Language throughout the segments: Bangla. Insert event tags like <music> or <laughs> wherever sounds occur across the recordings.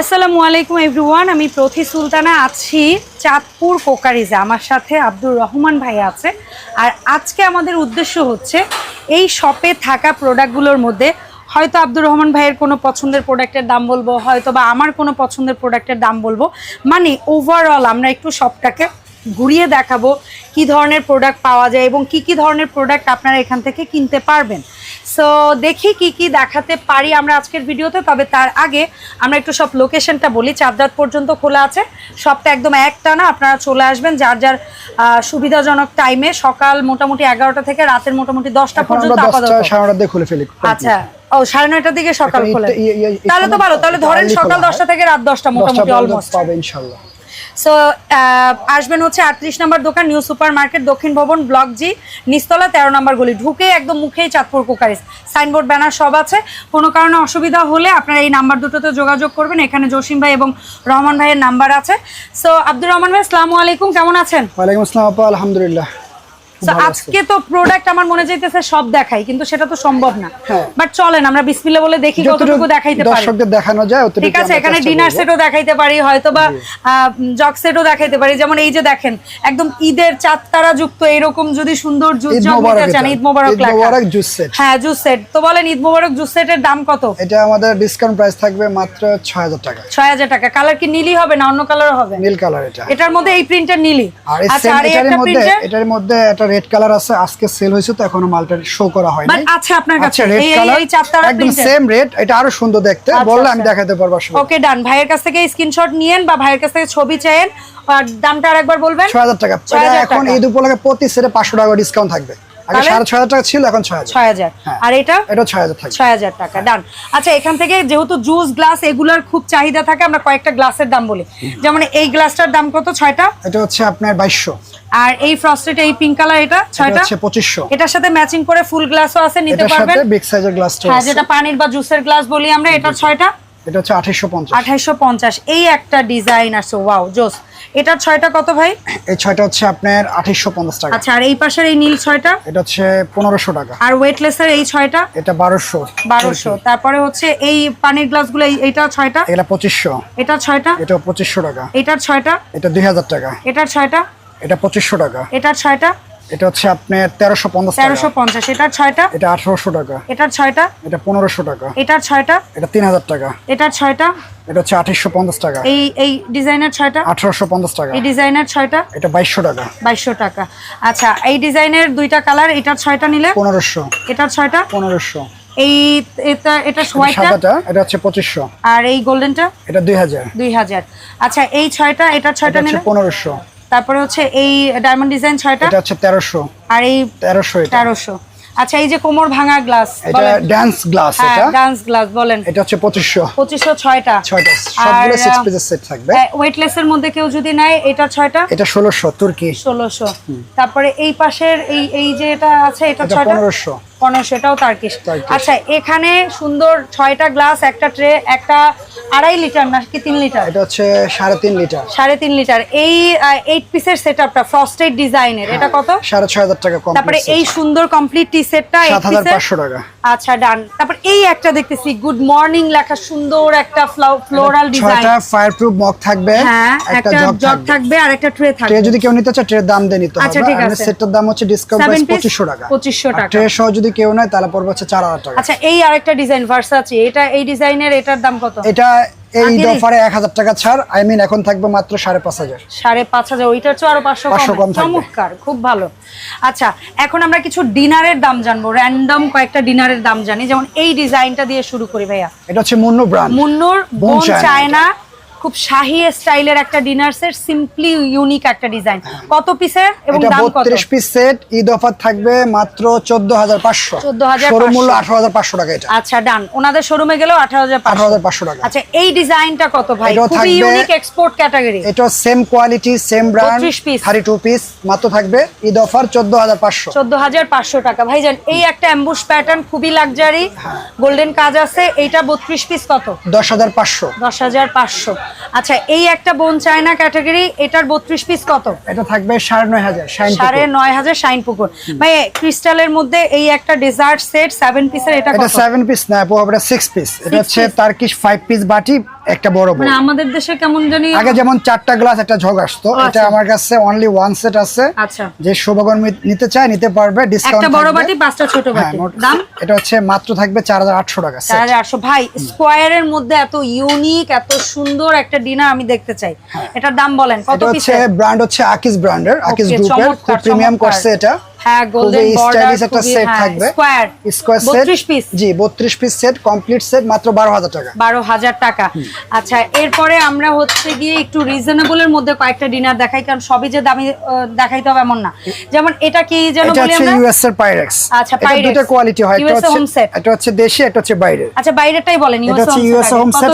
আসসালামু আলাইকুম এভরিওয়ান, আমি প্রথি সুলতানা, আছি চাঁদপুর কোকারিজে। আমার সাথে আব্দুর রহমান ভাই আছে। আর আজকে আমাদের উদ্দেশ্য হচ্ছে, এই শপে থাকা প্রোডাক্টগুলোর মধ্যে হয়তো আব্দুর রহমান ভাইয়ের কোনো পছন্দের প্রোডাক্টের দাম বলব, হয়তো বা আমার কোনো পছন্দের প্রোডাক্টের দাম বলব। মানে ওভারঅল আমরা একটু শপটাকে ঘুরিয়ে দেখাবো, কি ধরনের প্রোডাক্ট পাওয়া যায় এবং কি কি ধরনের প্রোডাক্ট আপনারা এখান থেকে কিনতে পারবেন। সো দেখি কি কি দেখাতে পারি আমরা আজকের ভিডিওতে তবে তার আগে আমরা একটু সব লোকেশনটা বলি। চার পর্যন্ত খোলা আছে। সবটা একদম একটানা আপনারা চলে আসবেন যার যার আহ, সুবিধাজনক টাইমে সকাল মোটামুটি এগারোটা থেকে রাতের মোটামুটি দশটা পর্যন্ত আচ্ছা। ও সাড়ে নয়টার দিকে সকাল খোলে। তাহলে তো ভালো। তাহলে ধরেন সকাল দশটা থেকে রাত দশটা মোটামুটি অলমোস্ট ইনশাল্লাহ। সো আসবেন হচ্ছে আটত্রিশ নম্বর দোকান নিউ সুপার মার্কেট দক্ষিণ ভবন ব্লক জি নিস্তলা তেরো নম্বর গলি। ঢুকে একদম মুখেই চাঁদপুর কুকারিস সাইনবোর্ড ব্যানার সব আছে। কোনো কারণে অসুবিধা হলে আপনারা এই নাম্বার দুটোতে যোগাযোগ করবেন। এখানে জসিম ভাই এবং রহমান ভাইয়ের নাম্বার আছে। সো আব্দুর রহমান ভাই, আসসালামু আলাইকুম। কেমন আছেন? ওয়ালাইকুম আসসালাম আপা, আলহামদুলিল্লাহ। আজকে তো প্রোডাক্ট আমার মনে যাইতেছে সব দেখাই কিন্তু সেটা তো সম্ভব না। হ্যাঁ। বাট চলেন আমরা বিসমিল্লা বলে দেখি কতটুকু দেখাইতে পারি। দর্শকদের দেখানো যায় ঠিক আছে এখানে ডিনার সেটও দেখাইতে পারি হয়তো বা জগ সেটও দেখাইতে পারি। যেমন এই যে দেখেন একদম ঈদের চাঁদ তারা যুক্ত এরকম যদি সুন্দর জুস জগ নিতে চান ঈদ মোবারক ঈদ মোবারক জুস সেট হ্যাঁ জুস সেট তো বলেন ঈদ মোবারক জুস সেটের দাম কত? এটা আমাদের ডিসকাউন্ট প্রাইস থাকবে মাত্র ছয় হাজার টাকা। ছয় হাজার টাকা। কালার কি নীলই হবে না অন্য কালার হবে? নীল কালার এটা। এটার মধ্যে এই প্রিন্টের নীলই। আর আচ্ছা এটার মধ্যে এটার মধ্যে একটা রেড কালার আছে আজকে সেল হয়েছে তো এখনও মালটা শো করা হয় বাট নাই আছে আপনার কাছে আচ্ছা রেড এই এই- কালার একদম সেম রেড এটা আরও সুন্দর দেখতে। আচ্ছা, বললে আমি আচ্ছা। দেখাতে পারব আসলে। ওকে ডান ভাইয়ের কাছ থেকে স্ক্রিনশট নিয়েন বা ভাইয়ের কাছ থেকে ছবি চাইেন আর দামটা আরেকবার বলবেন? ছয় হাজার টাকা। এখন এই ঈদ উপলক্ষে প্রতি সেটে পাঁচশো টাকা ডিসকাউন্ট থাকবে। আগে তাহলে? সাড়ে ছয় হাজার টাকা ছিল এখন ছয় হাজার। ছয় হাজার। আর এটা এটা ছয় হাজার থাকবে। টাকা ডান আচ্ছা এখান থেকে যেহেতু জুস গ্লাস এগুলোর খুব চাহিদা থাকে আমরা কয়েকটা গ্লাসের দাম বলি। যেমন এই গ্লাসটার দাম কত এটা হচ্ছে আপনার আর এই ফ্রস্টেড এই পিঙ্ক কালার এটা হচ্ছে এটার সাথে ম্যাচিং করে ফুল গ্লাসও আছে নিতে এটার সাথে পারবেন? বিগ সাইজের গ্লাসটা হ্যাঁ আছে। যেটা পানির বা জুসের গ্লাস বলি আমরা এটা ছয়টা? এটা হচ্ছে আঠাইশশো পঞ্চাশ। আঠাইশো পঞ্চাশ এই একটা ডিজাইন আছে ওয়াও জোস। এটার ছয়টা কত ভাই? এই ছয়টা হচ্ছে আপনার আঠাইশশো পঞ্চাশ টাকা। আচ্ছা আর এই পাশের এই নীল ছয়টা? এটা হচ্ছে পনেরোশো টাকা। আর ওয়েটলেসের এই ছয়টা? এটা বারোশো। বারোশো। তারপরে হচ্ছে এই পানির গ্লাসগুলো এই- এইটা ছয়টা? এটা পঁচিশশো। এটা ছয়টা? এটা পঁচিশশো টাকা। এটার ছয়টা? এটা দুই হাজার টাকা। এটার ছয়টা? এটা পঁচিশশো টাকা। এটার ছয়টা? এটা হচ্ছে আপনার তেরোশো পঞ্চাশ টাকা। তেরোশো পঞ্চাশ এটার ছয়টা? এটা আঠারোশো টাকা। এটার ছয়টা? এটা পনেরোশো টাকা। এটার ছয়টা? এটা তিন হাজার টাকা। এটার ছয়টা? এটা হচ্ছে আঠাইশশো পঞ্চাশ টাকা। এই এই ডিজাইনের ছয়টা? আঠারোশো পঞ্চাশ টাকা। এই ডিজাইনের ছয়টা? এটা বাইশশো টাকা। বাইশশো টাকা। আচ্ছা এই ডিজাইনের দুইটা কালার এটার ছয়টা নিলে? পনেরোশো। এটার ছয়টা? পনেরোশো। এই এটা এটা সাদাটা এটা হচ্ছে পঁচিশশো। আর এই গোল্ডেনটা? এটা দুই হাজার দুই হাজার আচ্ছা এই ছয়টা এটার এটা ছয়টা নিলে? পনেরোশো। তারপরে হচ্ছে এই ডায়মন্ড ডিজাইন ছয়টা? এটা হচ্ছে 1300 আর এই 1300 এটা। 1300 আচ্ছা এই যে কোমর ভাঙা গ্লাস এটা ডান্স হ্যাঁ, গ্লাস এটা। ডান্স গ্লাস বলেন। এটা হচ্ছে 2500 2500 ছয়টা। ছয়টা। সবগুলো 6 পিসের সেট থাকবে। ওয়েটলেস এর মধ্যে কেউ যদি নাই এটা ছয়টা? এটা 1600 তুর্কি। 1600 তারপরে এই পাশের এই এই যে এটা আছে এটা ছয়টা? 1500 পনেরো সেটাও তার টার্কিশ আচ্ছা এখানে সুন্দর ছয়টা গ্লাস একটা ট্রে একটা আড়াই লিটার না কি তিন লিটার এটা হচ্ছে সাড়ে তিন লিটার সাড়ে তিন লিটার এই এইট পিসের সেট আপটা ফ্রস্টেড ডিজাইনের এটা কত? সাড়ে ছয় হাজার টাকা তারপরে এই সুন্দর কমপ্লিট টি সেটটা সাত হাজার পাঁচশো টাকা। আচ্ছা ডান তারপর এই একটা দেখতেছি গুড মর্নিং লেখা সুন্দর একটা ফ্লোরাল ডিজাইন ছয়টা ফায়ারপ্রুফ মগ থাকবে হ্যাঁ একটা জগ থাকবে। আর একটা ট্রে ট্রে থাকবে যদি কেউ নিতে চায় ট্রের দাম দিয়ে নিতে আচ্ছা, ঠিক আছে। সেটটার দাম হচ্ছে ডিসকাউন্ট প্রাইস piece? পঁচিশশো টাকা। 2500 টাকা। ট্রে সহ যদি কেউ নেয় তাহলে পড়বে হচ্ছে চার হাজার টাকা। আচ্ছা এই আরেকটা ডিজাইন ভার্সাচি এটা এই ডিজাইনের এটার দাম কত? এটা এই দফারে এক হাজার টাকা ছাড়। আই মিন এখন থাকবে মাত্র সাড়ে পাঁচ হাজার। সাড়ে পাঁচ হাজার ওইটার চেয়ে আরও পাঁচশো 500 কম কম চমৎকার খুব ভালো। আচ্ছা এখন আমরা কিছু ডিনারের দাম জানব। র্যান্ডম কয়েকটা ডিনারের দাম জানি। যেমন এই ডিজাইনটা দিয়ে শুরু করি ভাইয়া। এটা হচ্ছে মুন্নু ব্রান্ড মুন্নুর বোন চায়না খুব শাহী স্টাইলের একটা ডিনার সেট সিম্পলি ইউনিক একটা ডিজাইন কত পিসের এবং দাম কত? 32 পিস সেট ঈদ অফার থাকবে মাত্র 14500 14500 শোরুম মূল্য 18500 টাকা এটা। আচ্ছা ডান ওনাদের শোরুমে গেলেও 18500 টাকা। আচ্ছা এই ডিজাইনটা কত ভাই? খুব ইউনিক এক্সপোর্ট ক্যাটাগরি এটা same quality same brand 32 piece 32 piece মাত্র থাকবে ঈদ অফার 14500 14500 টাকা। ভাই জান এই একটা অ্যাম্বুশ প্যাটার্ন খুবই লাক্সারি হ্যাঁ। গোল্ডেন কাজ আছে এটা 32 পিস কত? 10500 10500 আচ্ছা এই একটা বোন চায়না ক্যাটাগরি এটার বত্রিশ পিস কত? এটা থাকবে সাড়ে নয় হাজার সাড়ে নয় হাজার শাইন পুকুর। ভাই ক্রিস্টালের মধ্যে এই একটা ডেজার্ট সেট সেভেন পিসের এটা এটা সেভেন পিস না সিক্স পিস এটা হচ্ছে তার তার্কিশ ফাইভ পিস বাটি একটা বড় বোল মানে আমাদের দেশে কেমন জানি আগে যেমন চারটা গ্লাস একটা ঝগ আসতো। এটা আচ্ছা। আমার কাছে অনলি ওয়ান সেট আছে। আচ্ছা। যে সৌভাগ্য নিতে চায় নিতে পারবে ডিসকাউন্ট একটা বড় বাটি পাঁচটা ছোট বাটি। দাম? এটা হচ্ছে মাত্র থাকবে চার হাজার আটশো টাকা চার হাজার আটশো। ভাই স্কোয়ারের মধ্যে এত ইউনিক এত সুন্দর একটা ডিনার আমি দেখতে চাই। এটার দাম বলেন কত এটা হচ্ছে ব্র্যান্ড হচ্ছে আকিস ব্র্যান্ডের আকিস গ্রুপের খুব প্রিমিয়াম করছে এটা। হ্যাঁ গোল্ডেন বর্ডার একটা set থাকবে। স্কোয়ার স্কোয়ার সেট 32 পিস জি বত্রিশ পিস সেট কমপ্লিট সেট মাত্র বারো হাজার টাকা। বারো হাজার টাকা। আচ্ছা এরপরে আমরা হচ্ছে গিয়ে একটু রিজনেবলের মধ্যে কয়েকটা ডিনার দেখাই কারণ সবই যে দামি দেখাইতে হবে এমন না। যেমন এটা কি যেন বলি হচ্ছে আমরা? ইউএস এর পাইরেক্স আচ্ছা, এটা দুটো কোয়ালিটি হয় এটা হচ্ছে এটা হচ্ছে দেশি এটা হচ্ছে বাইরের। আচ্ছা বাইরেটাই বলেন এটা হচ্ছে ইউএস হোম সেট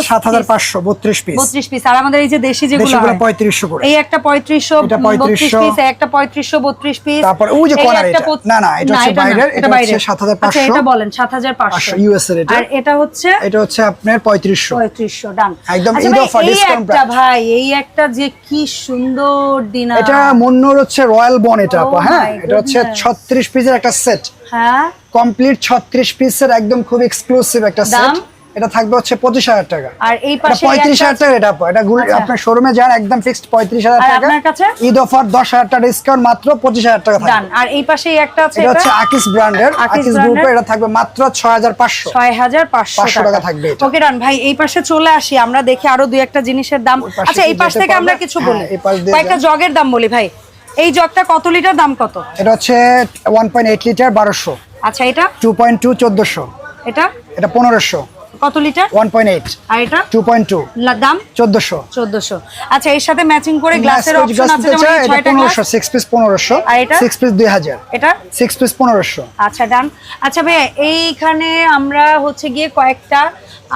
পিস বত্রিশ পিস আর আমাদের এই যে দেশি যেগুলো দেশিগুলো হয়, পঁয়ত্রিশশো করে। এই একটা পঁয়ত্রিশশো এটা বত্রিশ 3500 পিস একটা পঁয়ত্রিশশো বত্রিশ পিস তারপর ওই যে এই একটা এটা। না, না, এটা হচ্ছে বাইরের, এটা হচ্ছে 7500 আচ্ছা এটা বলেন সাত হাজার পাঁচশো। ইউএস এর এটা। আর এটা হচ্ছে? এটা হচ্ছে আপনার পঁয়ত্রিশশো। পঁয়ত্রিশশো ডান একদম ঈদ ভাই, offer, এই discount একটা price। ভাই এই একটা যে কি সুন্দর ডিনার এটা মুন্নুর হচ্ছে রয়্যাল বন এটা আপা Oh হ্যাঁ এটা হচ্ছে goodness. ছত্রিশ পিসের একটা সেট হ্যাঁ। কমপ্লিট ছত্রিশ পিসের একদম খুব এক্সক্লুসিভ একটা সেট? এটা থাকবে হচ্ছে পঁচিশ হাজার টাকা। আর এই পাশে পঁয়ত্রিশ হাজার টাকা এটা এটা আচ্ছা। আপনার শোরুমে যান একদম ফিক্সড পঁয়ত্রিশ হাজার টাকা। আপনার কাছে? ঈদ অফার দশ হাজার টাকা ডিসকাউন্ট মাত্র পঁচিশ হাজার টাকা থাকবে। আর এই পাশে একটা আছে এটা হচ্ছে আকিস ব্র্যান্ডের আকিস গ্রুপে এটা থাকবে মাত্র ছয় হাজার পাঁচশো। ছয় হাজার পাঁচশো 500 টাকা। থাকবে। ওকে ডান ভাই এই পাশে চলে আসি। আমরা দেখি আরও দুই একটা জিনিসের দাম। আচ্ছা এই পাশ থেকে আমরা কিছু হ্যাঁ, বলি। কয়েকটা জগের দাম বলি ভাই। এই জগটা কত লিটার দাম কত? এটা হচ্ছে ওয়ান পয়েন্ট এইট লিটার বারোশো। আচ্ছা এটা? টু পয়েন্ট টু চোদ্দশো। এটা? এটা পনেরোশো। কত লিটার? ওয়ান পয়েন্ট এইট আর এটা? টু পয়েন্ট টু লা- দাম? চোদ্দশো। চোদ্দশো। আচ্ছা এর সাথে ম্যাচিং করে গ্লাসের অপশন আছে যেমন এই এটা ছয়টা পনেরোশো গ্লাস সিক্স পিস পনেরোশো আর এটা? সিক্স পিস দুই হাজার। এটা? সিক্স পিস পনেরোশো। আচ্ছা ডান আচ্ছা ভাই এইখানে আমরা হচ্ছে গিয়ে কয়েকটা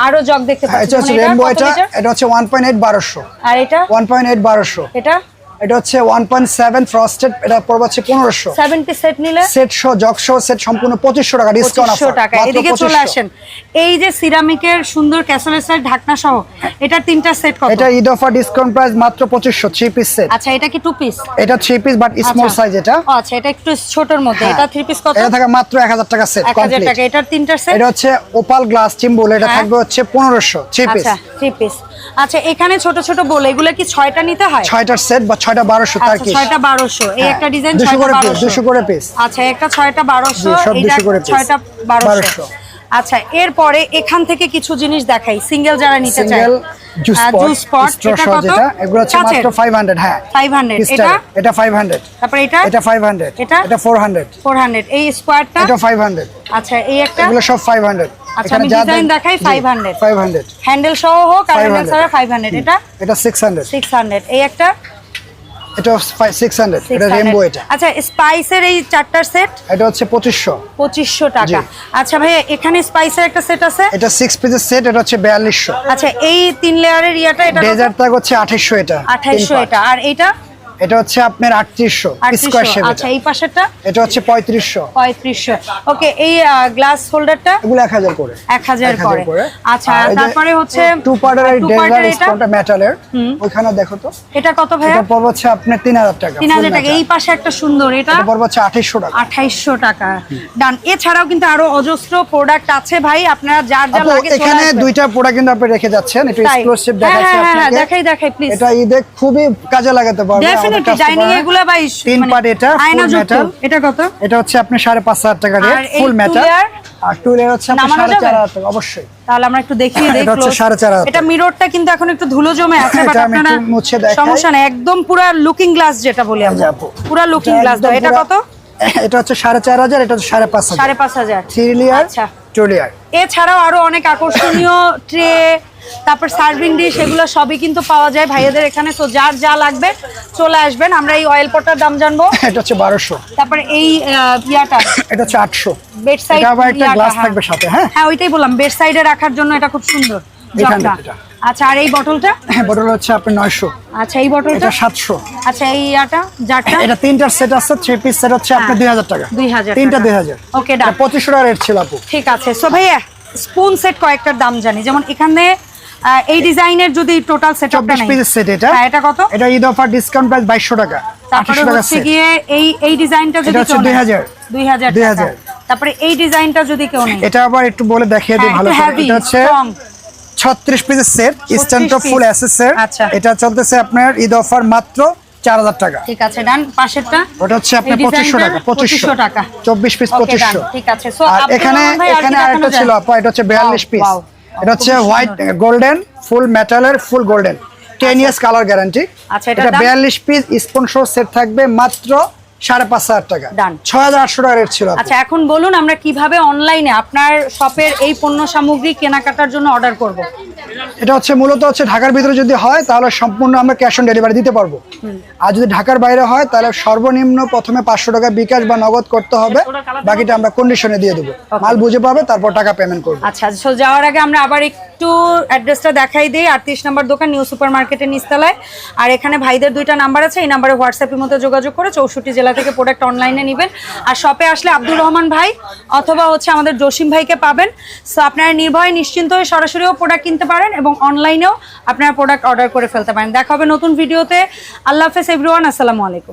আরও জগ দেখতে হ্যাঁ, পাচ্ছি। এটা হচ্ছে যেমন এটা রেনবো কত এটা লিটার? এটা হচ্ছে ওয়ান পয়েন্ট এইট বারোশো। আর এটা? ওয়ান পয়েন্ট এইট বারোশো। এটা? এটা হচ্ছে ওয়ান পয়েন্ট সেভেন ফ্রস্টেড এটা পড়বে হচ্ছে পনেরোশো। সেভেন পিস সেট নিলে? সেট সহ জগ সহ সেট সম্পূর্ণ পঁচিশশো টাকা ডিসকাউন্ট পঁচিশশো টাকা। এদিকে চলে আসেন। এই যে সিরামিকের সুন্দর ক্যাসেলের সেট ঢাকনা সহ এটার তিনটা সেট কত? এটা ঈদ অফার ডিসকাউন্ট প্রাইস মাত্র পঁচিশশো থ্রি পিস সেট আচ্ছা এটা কি টু পিস এটা three piece but small size এটা। আচ্ছা এটা একটু ছোটর মধ্যে। হ্যাঁ। এটা থ্রি পিস কত? এটা থাকে মাত্র এক হাজার টাকা সেট এক হাজার টাকা। এটার তিনটা সেট এটা হচ্ছে ওপাল গ্লাস চিম্বল এটা হ্যাঁ। থাকবে হচ্ছে পনেরোশো থ্রি পিস আচ্ছা থ্রি পিস আচ্ছা এখানে ছোট ছোট বল এগুলো কি ছয়টা নিতে হয়? ছয়টার সেট বা ছয়টা বারোশো তার আচ্ছা কি ছয়টা বারোশো। এই একটা ডিজাইন দুশো করে পিস দুশো করে পিস আচ্ছা একটা ছয়টা বারোশো সব 200 করে ছয়টা বারোশো। আচ্ছা এরপরে এখান থেকে কিছু জিনিস দেখাই সিঙ্গেল যারা নিতে চায়। জুস এটা কত? এগুলো হচ্ছে মাত্র হ্যাঁ। 500 এটা? এটা ফাইভ হান্ড্রেড তারপরে এটা? এটা ফাইভ হান্ড্রেড এটা? এটা এই স্কোয়ারটা এটা ফাইভ হান্ড্রেড আচ্ছা এই একটা? এগুলো সব আচ্ছা, আমি design দেখাই 500 ফাইভ হান্ড্রেড হ্যান্ডেল সহ হোক আর হ্যান্ডেল ছাড়া ফাইভ হান্ড্রেড এটা? এটা সিক্স হান্ড্রেড সিক্স হান্ড্রেড এই একটা? এটা 600 এটা রেমবো এটা। আচ্ছা স্পাইসের এই চারটার সেট এটা হচ্ছে পঁচিশশো। পঁচিশশো টাকা। আচ্ছা ভাই এখানে স্পাইসের একটা সেট আছে? এটা সিক্স পিসের সেট এটা হচ্ছে বিয়াল্লিশশো। আচ্ছা এই তিন লেয়ারের ইয়াটা এটা ডেজার্ট হচ্ছে আঠাইশশো এটা আঠাইশশো তিন part। এটা। আর এইটা? এটা হচ্ছে আপনার আটত্রিশশো আচ্ছা এই পাশেরটা? এটা হচ্ছে পঁয়ত্রিশশো। পঁয়ত্রিশশো। ওকে এই গ্লাস হোল্ডারটা এগুলো এক হাজার করে। এক হাজার করে। আচ্ছা তারপরে হচ্ছে টু পার্টের এই এটা? স্পনটা মেটালের ওইখানে দেখো তো। এটা কত ভাইয়া? এটা পড়বে হচ্ছে আপনার তিন হাজার টাকা তিন হাজার full টাকা। এই পাশে একটা সুন্দর এটা? এটা পড়বে হচ্ছে আঠাইশশো টাকা। আঠাইশশো টাকা। ডান এছাড়াও কিন্তু আরও অজস্র প্রোডাক্ট আছে ভাই। আপনারা যার যা লাগে এখানে দুইটা প্রোডাক্ট কিন্তু আপনি রেখে যাচ্ছেন। তাই? এক্সক্লুসিভ হ্যাঁ, দেখাচ্ছি হ্যাঁ, হ্যাঁ, আপনাকে। দেখাই দেখাই প্লিজ এটা ঈদে খুবই কাজে লাগাতে পারবে। আমাদের ডেফিনেটলি ডাইনিং customer- ভাই তিন এটা, full আয়না এটা কত? এটা হচ্ছে আপনি সাড়ে পাঁচ হাজার টাকা রেট ফুল মেটাল আর টু লেয়ার হচ্ছে আপনার নামানো সাড়ে যাবে? চার হাজার টাকা অবশ্যই। তাহলে আমরা একটু দেখিয়ে দিই এটা হচ্ছে close। সাড়ে চার হাজার এটা মিররটা কিন্তু এখন একটু ধুলো জমে আছে বাট আপনারা। সমস্যা নেই একদম পুরা লুকিং গ্লাস যেটা বলি আমরা। পুরা লুকিং গ্লাস দাও। এটা কত? <laughs> এটা হচ্ছে সাড়ে চার হাজার এটা হচ্ছে সাড়ে পাঁচ হাজার। সাড়ে পাঁচ হাজার। থ্রি লেয়ার আচ্ছা। টু লেয়ার এছাড়াও আরও অনেক আকর্ষণীয় ট্রে তারপর সার্ভিং ডিশ এগুলো সবই কিন্তু পাওয়া যায় ভাইয়াদের এখানে। তো যার যা লাগবে চলে আসবেন। আমরা এই অয়েল পটার দাম জানব। <laughs> এটা হচ্ছে বারোশো। তারপরে এই ইয়াটা। এটা হচ্ছে আটশো। বেড সাইড একটা গ্লাস থাকবে সাথে হ্যাঁ? হ্যাঁ ওইটাই বললাম। বেড সাইডে রাখার জন্য এটা খুব সুন্দর আচ্ছা আর এই বটলটা হ্যাঁ বটল হচ্ছে আপনার নয়শো। আচ্ছা এই বটলটা এটা সাতশো। আচ্ছা এই ইয়াটা জারটা এটা তিনটার সেট আছে থ্রি পিস সেট হচ্ছে আপনার হ্যাঁ। দুই হাজার টাকা। 2000 তিনটা টাকা। দুই হাজার। ওকে ডান পঁচিশশো টাকা রেট ছিল আপু। ঠিক আছে। সো ভাইয়া স্পুন সেট কয়েকটার দাম জানি। যেমন এখানে এই ডিজাইনের যদি টোটাল সেটআপটা নেই। পিসের সেট এটা। হ্যাঁ এটা কত? এটা ঈদ অফার ডিসকাউন্ট প্রাইস বাইশশো টাকা তারপরে হচ্ছে গিয়ে এই এই ডিজাইনটা যদি কেউ নেয়, 2000 2000 টাকা। তারপরে এই ডিজাইনটা যদি কেউ নেই এটা আবার একটু বলে দেখিয়ে দিই হ্যাঁ, ভালো করে। এটা হচ্ছে strong। ছত্রিশ পিসের সেট স্ট্যান্ড piece। ফুল অ্যাসেসের। এটা চলতেছে আপনার ঈদ অফার মাত্র চার হাজার টাকা। ঠিক আছে ডান পাশেরটা। ওটা হচ্ছে আপনার এই পঁচিশশো ডিজাইনটা টাকা 2500 টাকা। চব্বিশ পিস Okay, পঁচিশশো। done, ঠিক আছে। আব্দুর এখানে এখানে আরেকটা ছিল আপা এটা হচ্ছে বিয়াল্লিশ Wow, পিস wow. এটা হচ্ছে হোয়াইট গোল্ডেন ফুল মেটালের full golden. Ten years colour guarantee আচ্ছা, এটা? বিয়াল্লিশ পিস স্পন্সর সেট থাকবে মাত্র সাড়ে পাঁচ হাজার টাকা। ছয় হাজার আটশো টাকা রেট ছিল আচ্ছা এখন বলুন আমরা কীভাবে অনলাইনে আপনার শপের এই পণ্য সামগ্রী কেনাকাটার জন্য অর্ডার করব? এটা হচ্ছে মূলত হচ্ছে ঢাকার ভিতরে যদি হয় তাহলে সম্পূর্ণ আমরা ক্যাশ অন ডেলিভারি দিতে পারব। আর যদি ঢাকার বাইরে হয় তাহলে সর্বনিম্ন প্রথমে পাঁচশো টাকা বিকাশ বা নগদ করতে হবে। বাকিটা আমরা কন্ডিশনে দিয়ে দেবো। মাল বুঝে পাবে তারপর টাকা পেমেন্ট করব। আচ্ছা যাওয়ার আগে আমরা আবার একটু অ্যাড্রেসটা দেখাই দিই। আটত্রিশ নাম্বার দোকান নিউ সুপার মার্কেটের নিস্তালায় আর এখানে ভাইদের দুইটা নাম্বার আছে, এই নাম্বারে হোয়াটসঅ্যাপের মধ্যে যোগাযোগ করে চৌষট্টি জেলা থেকে প্রোডাক্ট অনলাইনে নেবেন। আর শপে আসলে আব্দুর রহমান ভাই অথবা হচ্ছে আমাদের জসিম ভাইকে পাবেন। সো আপনারা নির্ভয়ে নিশ্চিন্ত হয়ে সরাসরিও প্রোডাক্ট কিনতে পারেন এবং অনলাইনেও আপনারা প্রোডাক্ট অর্ডার করে ফেলতে পারেন। দেখা হবে নতুন ভিডিওতে আল্লাহ হাফেজ এভরিওয়ান আসসালামু আলাইকুম।